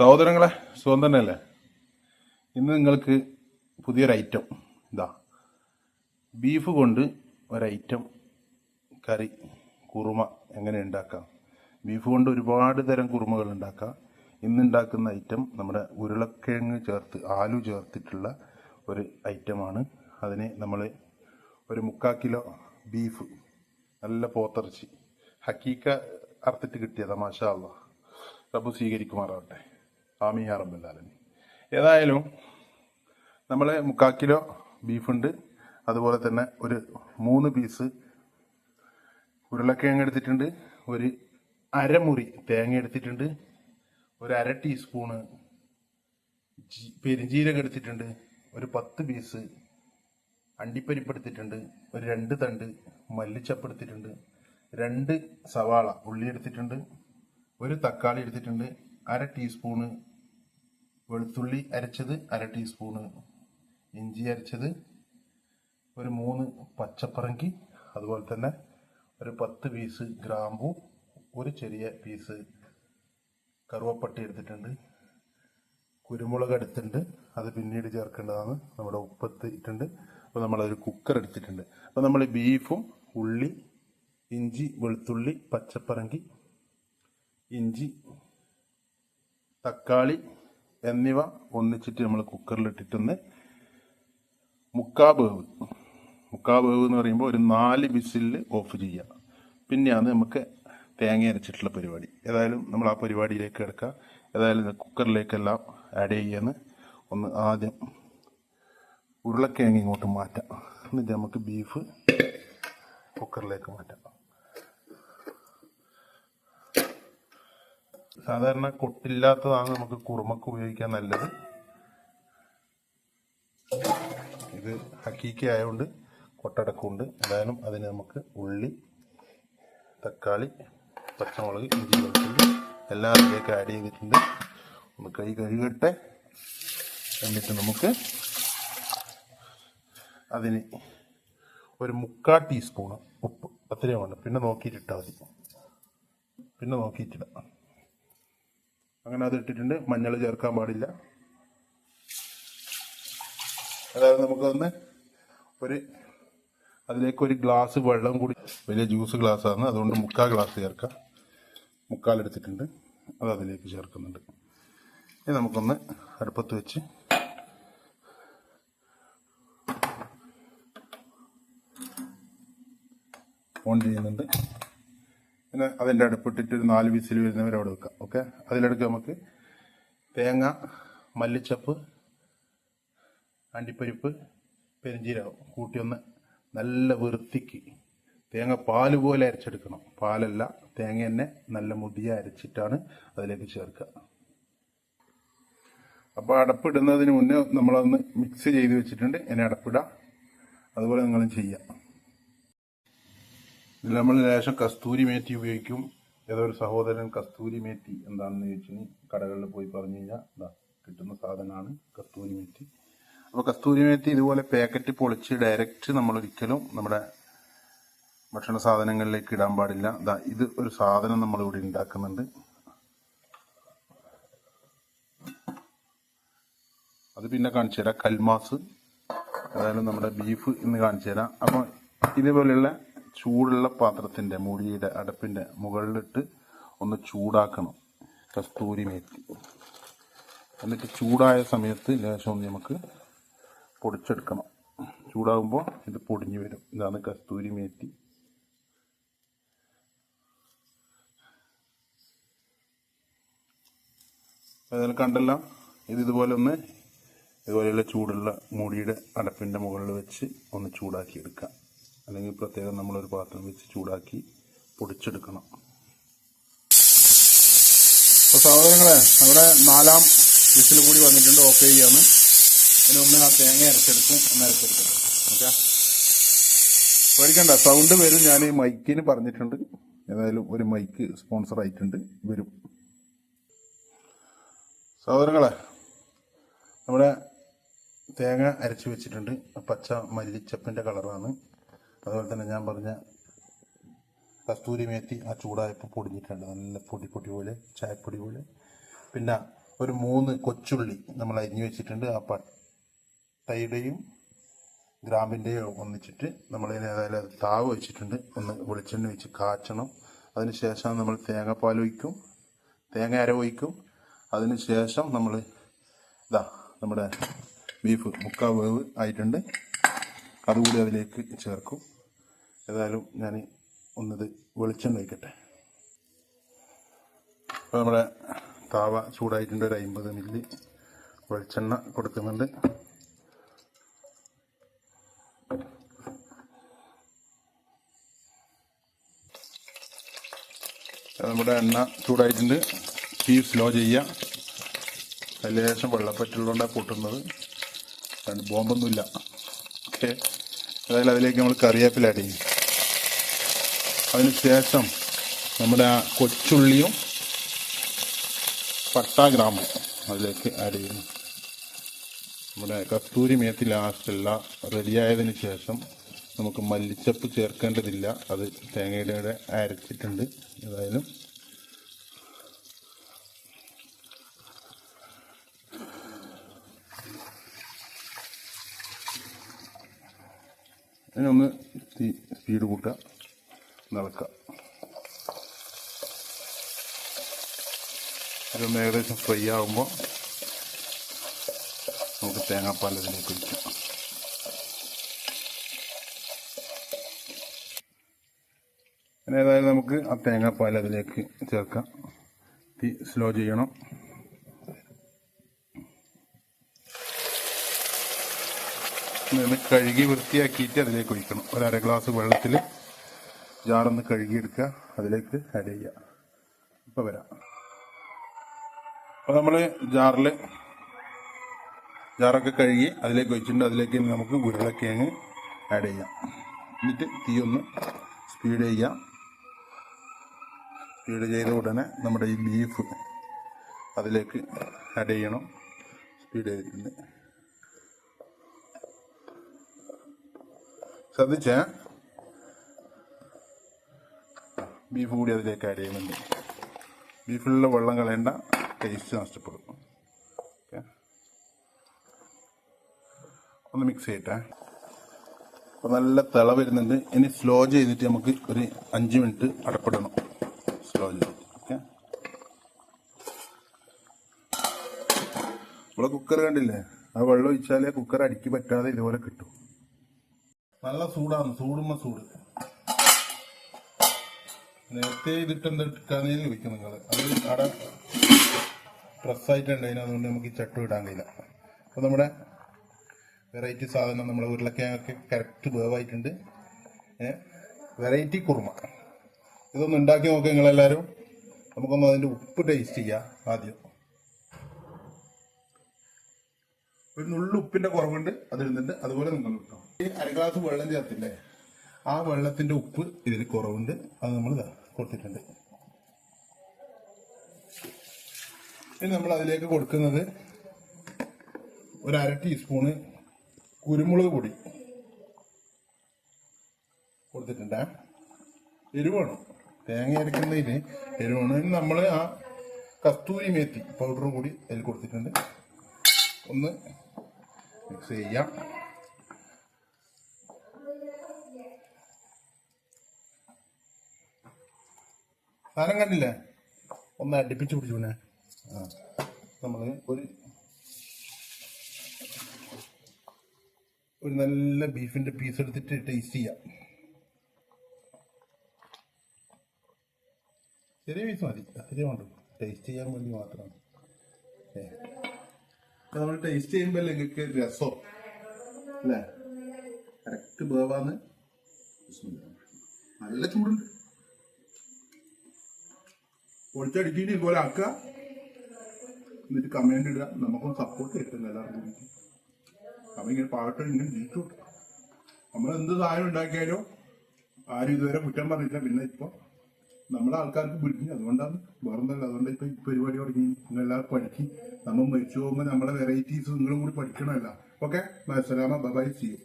സഹോദരങ്ങളെ സുഖം തന്നെയല്ലേ? ഇന്ന് നിങ്ങൾക്ക് പുതിയൊരു ഐറ്റം ഇതാ. ബീഫ് കൊണ്ട് ഒരൈറ്റം കറി കുറുമ എങ്ങനെ ഉണ്ടാക്കാം? ബീഫ് കൊണ്ട് ഒരുപാട് തരം കുറുമകൾ ഉണ്ടാക്കാം. ഇന്ന് ഉണ്ടാക്കുന്ന ഐറ്റം നമ്മുടെ ഉരുളക്കിഴങ്ങ് ചേർത്ത് ആലു ചേർത്തിട്ടുള്ള ഒരു ഐറ്റമാണ് അതിനെ നമ്മൾ ഒരു മുക്കാൽ കിലോ ബീഫ് നല്ല പോത്തിറച്ചി ഹക്കീക്ക അറുത്തിട്ട് കിട്ടിയതാ മാഷാ അള്ളാ. റബ്ബ് സ്വീകരിക്കുമാറാവട്ടെ. ആമി യാ ഏതായാലും നമ്മൾ മുക്കാൽ കിലോ ബീഫുണ്ട്. അതുപോലെ തന്നെ ഒരു മൂന്ന് പീസ് ഉരുളക്കിഴങ്ങ് എടുത്തിട്ടുണ്ട്. ഒരു അരമുറി തേങ്ങ എടുത്തിട്ടുണ്ട്. ഒരു അര ടീസ്പൂണ് പെരുംജീരകം എടുത്തിട്ടുണ്ട്. ഒരു പത്ത് പീസ് അണ്ടിപ്പരിപ്പ് എടുത്തിട്ടുണ്ട്. ഒരു രണ്ട് തണ്ട് മല്ലിച്ചപ്പ് എടുത്തിട്ടുണ്ട്. രണ്ട് സവാള ഉള്ളി എടുത്തിട്ടുണ്ട്. ഒരു തക്കാളി എടുത്തിട്ടുണ്ട്. അര ടീസ്പൂണ് വെളുത്തുള്ളി അരച്ചത് അര ടീസ്പൂണ് ഇഞ്ചി അരച്ചത് ഒരു മൂന്ന് പച്ചപ്പറങ്കി അതുപോലെ തന്നെ ഒരു പത്ത് പീസ് ഗ്രാമ്പു ഒരു ചെറിയ പീസ് കറുവപ്പട്ടി എടുത്തിട്ടുണ്ട്. കുരുമുളക് എടുത്തിട്ടുണ്ട്. അത് പിന്നീട് ചേർക്കേണ്ടതാണ്. നമ്മുടെ ഉപ്പത്ത് ഇട്ടുണ്ട് അപ്പോൾ നമ്മളൊരു കുക്കർ എടുത്തിട്ടുണ്ട്. അപ്പോൾ നമ്മൾ ബീഫും ഉള്ളി ഇഞ്ചി വെളുത്തുള്ളി പച്ചപ്പറങ്കി ഇഞ്ചി തക്കാളി എന്നിവ ഒന്നിച്ചിട്ട് നമ്മൾ കുക്കറിലിട്ടിട്ടൊന്ന് മുക്കാ വേവ്. മുക്കാ എന്ന് പറയുമ്പോൾ ഒരു നാല് വിസിലിൽ ഓഫ് ചെയ്യുക. പിന്നെയാണ് നമുക്ക് തേങ്ങ അരച്ചിട്ടുള്ള പരിപാടി. ഏതായാലും നമ്മൾ ആ പരിപാടിയിലേക്ക് കിടക്കുക. ഏതായാലും കുക്കറിലേക്കെല്ലാം ആഡ് ചെയ്യാന്ന് ഒന്ന് ആദ്യം ഉരുളക്കിഴങ്ങ് ഇങ്ങോട്ട് മാറ്റാം. എന്നിട്ട് നമുക്ക് ബീഫ് കുക്കറിലേക്ക് മാറ്റാം. സാധാരണ കൊട്ടില്ലാത്തതാണ് നമുക്ക് കുറുമക്ക് ഉപയോഗിക്കാൻ നല്ലത്. ഇത് ഹക്കീക്ക ആയതുകൊണ്ട് കൊട്ടടക്കമുണ്ട് ഏതായാലും അതിന് നമുക്ക് ഉള്ളി തക്കാളി പച്ചമുളക് ഇഞ്ചി വെളുത്തുള്ളി എല്ലാം അതിലേക്ക് ആഡ് ചെയ്തിട്ടുണ്ട്. ഒന്ന് കൈ കഴുകട്ടെ. എന്നിട്ട് നമുക്ക് അതിന് ഒരു മുക്കാൽ ടീസ്പൂണ് ഉപ്പ്. അത്രയും വേണം. പിന്നെ നോക്കിയിട്ടിട്ടാൽ മതി. പിന്നെ നോക്കിയിട്ടിടാം. അങ്ങനെ അത് ഇട്ടിട്ടുണ്ട്. മഞ്ഞൾ ചേർക്കാൻ പാടില്ല. അതായത് നമുക്കൊന്ന് ഒരു അതിലേക്ക് ഒരു ഗ്ലാസ് വെള്ളം കൂടി. വലിയ ജ്യൂസ് ഗ്ലാസ് ആണ്. അതുകൊണ്ട് മുക്കാൽ ഗ്ലാസ് ചേർക്കാം. മുക്കാൽ എടുത്തിട്ടുണ്ട്. അത് അതിലേക്ക് ചേർക്കുന്നുണ്ട്. ഇനി നമുക്കൊന്ന് അടുപ്പത്ത് വെച്ച് ഓൺ ചെയ്യുന്നുണ്ട്. പിന്നെ അതിന്റെ അടുപ്പിട്ടിട്ട് ഒരു നാല് വിസിൽ വരുന്നവരെ അവിടെ വെക്കാം. ഓക്കെ അതിലെടുക്ക് നമുക്ക് തേങ്ങ മല്ലിച്ചപ്പ് അണ്ടിപ്പരിപ്പ് പെരിഞ്ചീരകം കൂട്ടിയൊന്ന് നല്ല വൃത്തിക്ക് തേങ്ങ പാൽ പോലെ അരച്ചെടുക്കണം. പാലല്ല തേങ്ങ തന്നെ നല്ല മുടിയ അരച്ചിട്ടാണ് അതിലേക്ക് ചേർക്കുക. അപ്പോൾ അടപ്പിടുന്നതിന് മുന്നേ നമ്മളൊന്ന് മിക്സ് ചെയ്ത് വെച്ചിട്ടുണ്ട്. ഇനി അടപ്പിടാം. അതുപോലെ നിങ്ങളും ചെയ്യാം. ഇതിൽ നമ്മൾ ലേശം കസ്തൂരി മേത്തി ഉപയോഗിക്കും. ഏതോ ഒരു സഹോദരൻ കസ്തൂരി മേത്തി എന്താണെന്ന് ചോദിച്ചു കടകളിൽ പോയി പറഞ്ഞു കഴിഞ്ഞാൽ എന്താ കിട്ടുന്ന സാധനമാണ് കസ്തൂരി മേത്തി. അപ്പോൾ കസ്തൂരി മേത്തി ഇതുപോലെ പാക്കറ്റ് പൊളിച്ച് ഡയറക്റ്റ് നമ്മൾ ഒരിക്കലും നമ്മുടെ ഭക്ഷണ സാധനങ്ങളിലേക്ക് ഇടാൻ പാടില്ല. ദാ ഇത് ഒരു സാധനം നമ്മളിവിടെ ഉണ്ടാക്കുന്നുണ്ട്. അത് പിന്നെ കാണിച്ചു തരാം. കൽമാസ്. അതായത് നമ്മുടെ ബീഫ് ഇന്ന് കാണിച്ചു തരാം. അപ്പോൾ ഇതുപോലെയുള്ള ചൂടുള്ള പാത്രത്തിന്റെ മുടിയുടെ അടപ്പിന്റെ മുകളിലിട്ട് ഒന്ന് ചൂടാക്കണം. കസ്തൂരി മേത്തി. എന്നിട്ട് ചൂടായ സമയത്ത് ലേശം ഒന്ന് നമുക്ക് പൊടിച്ചെടുക്കണം. ചൂടാകുമ്പോൾ ഇത് പൊടിഞ്ഞു വരും. ഇതാണ് കസ്തൂരി മേത്തി. അതിൽ കണ്ടല്ല ഇത് ഇതുപോലെ ഒന്ന് ഇതുപോലെയുള്ള ചൂടുള്ള മുടിയുടെ അടപ്പിന്റെ മുകളിൽ വെച്ച് ഒന്ന് ചൂടാക്കി എടുക്കാം അല്ലെങ്കിൽ പ്രത്യേകം നമ്മളൊരു പാത്രം വെച്ച് ചൂടാക്കി പൊടിച്ചെടുക്കണം. അപ്പോൾ സഹോദരങ്ങളെ നമ്മുടെ നാലാം വിസിൽ കൂടി വന്നിട്ടുണ്ട് ഓക്കെ ചെയ്യാമെന്ന് അതിന് ഒന്ന് ആ തേങ്ങ അരച്ചെടുക്കും ഒന്ന് അരച്ചെടുക്കണം. ഓക്കെ? പേടിക്കണ്ട സൗണ്ട് വരും. ഞാൻ ഈ മൈക്കിന് പറഞ്ഞിട്ടുണ്ട്. ഏതായാലും ഒരു മൈക്ക് സ്പോൺസർ ആയിട്ടുണ്ട്. വരും. സഹോദരങ്ങളെ നമ്മുടെ തേങ്ങ അരച്ച് വെച്ചിട്ടുണ്ട്. പച്ച മല്ലിച്ചപ്പിന്റെ കളറാണ്. അതുപോലെ തന്നെ ഞാൻ പറഞ്ഞ കസ്തൂരി മേത്തി ആ ചൂടായപ്പോൾ പൊടിഞ്ഞിട്ടുണ്ട്. നല്ല പൊടി പൊടി പോലെ ചായപ്പൊടി പോലെ. പിന്നെ ഒരു മൂന്ന് കൊച്ചുള്ളി നമ്മൾ അരിഞ്ഞു വെച്ചിട്ടുണ്ട്. ആ പട്ടയുടെയും ഗ്രാമ്പിന്റെയും ഒന്നിച്ചിട്ട് നമ്മളതിന് ഏതായാലും താവ് വെച്ചിട്ടുണ്ട്. ഒന്ന് വെളിച്ചെണ്ണ വെച്ച് കാച്ചണം. അതിനുശേഷം നമ്മൾ തേങ്ങാപ്പാൽ ഒഴിക്കും. തേങ്ങ അര ഒഴിക്കും. അതിനുശേഷം നമ്മൾ ഇതാ നമ്മുടെ ബീഫ് മുക്കാ വേവ് ആയിട്ടുണ്ട്. അതുകൂടി അതിലേക്ക് ചേർക്കും. ഏതായാലും ഞാൻ ഒന്നത് വെളിച്ചെണ്ണ വയ്ക്കട്ടെ അപ്പോൾ നമ്മുടെ താവ ചൂടായിട്ടുണ്ട് ഒരു അമ്പത് മില്ലി വെളിച്ചെണ്ണ കൊടുക്കുന്നുണ്ട്. നമ്മുടെ എണ്ണ ചൂടായിട്ടുണ്ട്. തീ സ്ലോ ചെയ്യുക. അതിൽ ശേഷം വെള്ളപ്പറ്റുള്ളതുകൊണ്ടാണ് പൊട്ടുന്നത്. ബോംബൊന്നുമില്ല. ഓക്കെ അതായത് അതിലേക്ക് നമ്മൾ കറിവേപ്പില ആഡ് അതിനുശേഷം അതിന് നമ്മുടെ ആ കൊച്ചുള്ളിയും പട്ട ഗ്രാമ്പും അതിലേക്ക് ആഡ് ചെയ്യുന്നു. നമ്മുടെ കസ്തൂരി മേത്തി ലാസ്റ്റെല്ലാം റെഡിയായതിന് ശേഷം നമുക്ക് മല്ലിച്ചപ്പ് ചേർക്കേണ്ടതില്ല. അത് തേങ്ങയുടെ അരച്ചിട്ടുണ്ട്. ഏതായാലും അതിനൊന്ന് തീ സ്പീഡ് കൂട്ടുക നിളക്കുക അതൊന്ന് ഏകദേശം ഫ്രൈ ആകുമ്പോൾ നമുക്ക് തേങ്ങാപ്പാൽ അതിലേക്ക് ഒഴിക്കാം. ഏതായാലും നമുക്ക് ആ തേങ്ങാപ്പാൽ അതിലേക്ക് ചേർക്കാം. തീ സ്ലോ ചെയ്യണം. ഇന്ന് കഴുകി വൃത്തിയാക്കിയിട്ട് അതിലേക്ക് ഒഴിക്കണം. ഒരു അര ഗ്ലാസ് വെള്ളത്തിൽ ജാറൊന്ന് കഴുകിയെടുക്കുക. അതിലേക്ക് ആഡ് ചെയ്യുക. ഇപ്പം വരാം. അപ്പോൾ നമ്മൾ ജാറിൽ ജാറൊക്കെ കഴുകി അതിലേക്ക് ഒഴിച്ചിട്ടുണ്ട്. അതിലേക്ക് നമുക്ക് ഉരുളക്കിഴങ്ങ് ആഡ് ചെയ്യാം. എന്നിട്ട് തീ ഒന്ന് സ്പീഡ് ചെയ്യാം സ്പീഡ് ചെയ്ത ഉടനെ നമ്മുടെ ഈ ബീഫ് അതിലേക്ക് ആഡ് ചെയ്യണം. സ്പീഡ് ചെയ്തിട്ടുണ്ട്. ശ്രദ്ധിച്ചേ? ബീഫ് കൂടി അതിലേക്ക് ആഡ് ചെയ്യുന്നുണ്ട്. ബീഫിലുള്ള വെള്ളം കളയേണ്ട ടേസ്റ്റ് നഷ്ടപ്പെടും. ഓക്കെ ഒന്ന് മിക്സ് ചെയ്യട്ടെ. അപ്പോൾ നല്ല തിള വരുന്നുണ്ട്. ഇനി സ്ലോ ചെയ്തിട്ട് നമുക്ക് ഒരു അഞ്ച് മിനിറ്റ് അടപ്പിടണം. സ്ലോ ചെയ്തിട്ട്. ഓക്കെ നമ്മളെ കുക്കർ കണ്ടില്ലേ? ആ വെള്ളം ഒഴിച്ചാലേ കുക്കർ അടിക്ക് പറ്റാതെ ഇതുപോലെ കിട്ടും. നല്ല ചൂടാണ് ചൂടുമ്പോ ചൂട്. നേരത്തെ ഇതിട്ട് എന്താ കനയിൽ വെക്കും നിങ്ങൾ അത് അവിടെ പ്രസ്സായിട്ടുണ്ടായിരുന്നു അതിനതുകൊണ്ട് നമുക്ക് ഈ ചട്ടു ഇടാൻ കഴിയില്ല. അപ്പോൾ നമ്മുടെ വെറൈറ്റി സാധനം നമ്മുടെ ഉരുളക്കിഴങ്ങൊക്കെ കറക്റ്റ് വേവായിട്ടുണ്ട് വെറൈറ്റി കുറുമ. ഇതൊന്ന് ഉണ്ടാക്കി നോക്കുക നിങ്ങളെല്ലാവരും നമുക്കൊന്ന് അതിന്റെ ഉപ്പ് ടേസ്റ്റ് ചെയ്യാം ആദ്യം. ഒരു നുള്ളു ഉപ്പിന്റെ കുറവുണ്ട് അതിടുന്നുണ്ട്. അതുപോലെ നിങ്ങൾ കിട്ടും അര ഗ്ലാസ് വെള്ളം ചേർത്തില്ലേ? ആ വെള്ളത്തിന്റെ ഉപ്പ് ഇതിൽ കുറവുണ്ട്. അത് നമ്മൾ കൊടുത്തിട്ടുണ്ട്. ഇനി നമ്മൾ അതിലേക്ക് കൊടുക്കുന്നത് ഒരു അര ടീസ്പൂണ് കുരുമുളക് പൊടി കൊടുത്തിട്ടുണ്ട്. എരിവാണ് തേങ്ങ അരക്കുന്നതിന് എരിവാണ് നമ്മൾ ആ കസ്തൂരി മേത്തി പൗഡർ കൂടി അതിൽ കൊടുത്തിട്ടുണ്ട്. ഒന്ന് മിക്സ് ചെയ്യാം. സാധനം കണ്ടില്ലേ? ഒന്ന് അടുപ്പിച്ച് പിടിച്ചു പിന്നെ നമ്മൾ ഒരു ഒരു നല്ല ബീഫിന്റെ പീസ് എടുത്തിട്ട് ടേസ്റ്റ് ചെയ്യാം. ചെറിയ പീസ് മതി. വേണ്ടു ടേസ്റ്റ് ചെയ്യാൻ വേണ്ടി മാത്രമാണ് നമ്മൾ ടേസ്റ്റ് ചെയ്യുമ്പോൾ നിങ്ങൾക്ക് രസോ? അല്ലേ? കറക്റ്റ് ബേവാന്ന് നല്ല ചൂടുണ്ട്. പൊളിച്ചടിച്ചിട്ട് ഇതുപോലെ ആക്കുക. എന്നിട്ട് കമന്റ് ഇടുക. നമുക്കൊന്ന് സപ്പോർട്ട് കിട്ടും എല്ലാവർക്കും ഇങ്ങനെ പാട്ട് ഇങ്ങനെ ജയിച്ചു നമ്മൾ എന്ത് സാധനം ഉണ്ടാക്കിയാലും ആരും ഇതുവരെ കുറ്റം പറഞ്ഞില്ല പിന്നെ ഇപ്പൊ നമ്മളെ ആൾക്കാർക്ക് പിടിക്കും അതുകൊണ്ടാണ്. വേറെന്തല്ല അതുകൊണ്ട് ഇപ്പൊ പരിപാടി തുടങ്ങി. നിങ്ങൾ എല്ലാവരും പഠിക്കും നമ്മൾ മരിച്ചു പോകുമ്പോൾ നമ്മളെ വെറൈറ്റീസ് നിങ്ങളും കൂടി പഠിക്കണമല്ല. ഓക്കെ അസ്സലാമ ബബായ് ചെയ്യും